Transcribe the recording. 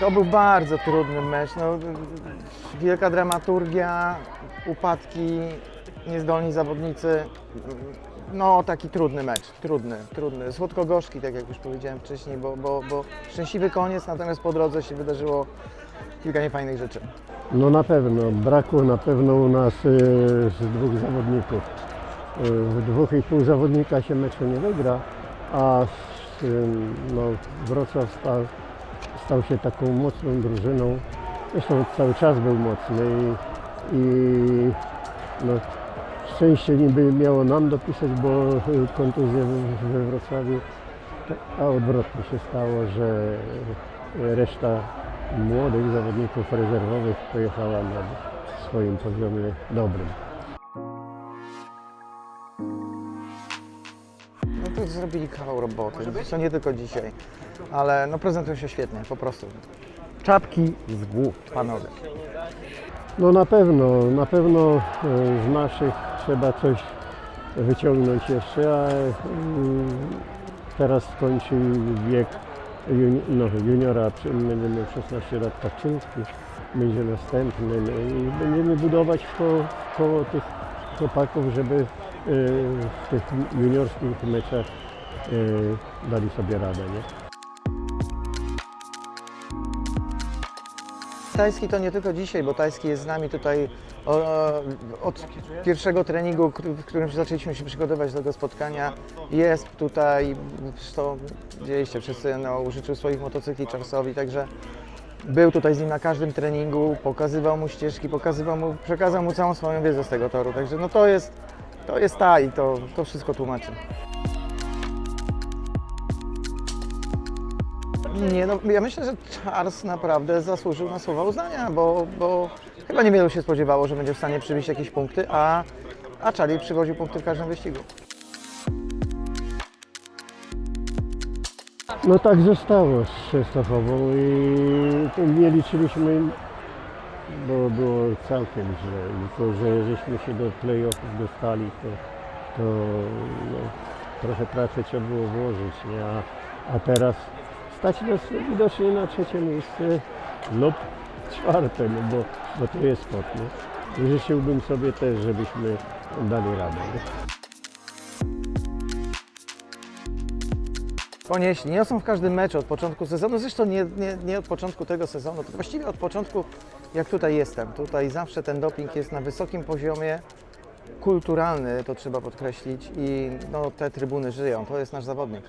To był bardzo trudny mecz. No, wielka dramaturgia, upadki, niezdolni zawodnicy. No, taki trudny mecz, trudny, trudny. Słodko-gorzki, tak jak już powiedziałem wcześniej, bo, bo, bo szczęśliwy koniec, natomiast po drodze się wydarzyło kilka niefajnych rzeczy. No na pewno, brakło na pewno u nas z dwóch zawodników. W dwóch i pół zawodnika się meczu nie wygra, a ym, no, Wrocław stał, stał się taką mocną drużyną. Zresztą cały czas był mocny i, i no, szczęście niby miało nam dopisać, bo e, kontuzje we- we Wrocławiu, a odwrotnie się stało, że reszta młodych zawodników rezerwowych pojechała na swoim poziomie dobrym. No to zrobili kawał roboty, to nie tylko dzisiaj, ale no prezentują się świetnie, po prostu. Czapki z głów, panowie. No na pewno, na pewno e, z naszych trzeba coś wyciągnąć jeszcze, a mm, teraz skończy wiek juni- no, juniora, przy- będzie miał 16 lat Kaczyński, będzie następny no i będziemy budować ko- koło tych chłopaków, żeby w tych juniorskich meczach e, dali sobie radę. Nie? Tajski to nie tylko dzisiaj, bo Tajski jest z nami tutaj od pierwszego treningu, w którym zaczęliśmy się przygotowywać do tego spotkania. Jest tutaj, zresztą widzieliście wszyscy, no, użyczył swoich motocykli Charlesowi, także był tutaj z nim na każdym treningu, pokazywał mu ścieżki, pokazywał mu, przekazał mu całą swoją wiedzę z tego toru, także no to jest, to jest ta i to, to wszystko tłumaczy. Nie, no ja myślę, że Charles naprawdę zasłużył na słowa uznania, bo, bo chyba niewielu się spodziewało, że będzie w stanie przywieźć jakieś punkty, a, a Charlie przywoził punkty w każdym wyścigu. No tak zostało z Częstochową i nie liczyliśmy, bo było całkiem źle. Tylko, że żeśmy się do playoffów dostali, to, to no, trochę pracy trzeba było włożyć, nie? A, a teraz stać nas widocznie na trzecie miejsce lub czwarte, no bo, bo to jest sport. Nie? Życzyłbym sobie też, żebyśmy dali radę. Nie? Ponieśli, nie są w każdym meczu od początku sezonu, zresztą nie, nie, nie od początku tego sezonu, to właściwie od początku jak tutaj jestem. Tutaj zawsze ten doping jest na wysokim poziomie, kulturalny, to trzeba podkreślić i no, te trybuny żyją, to jest nasz zawodnik.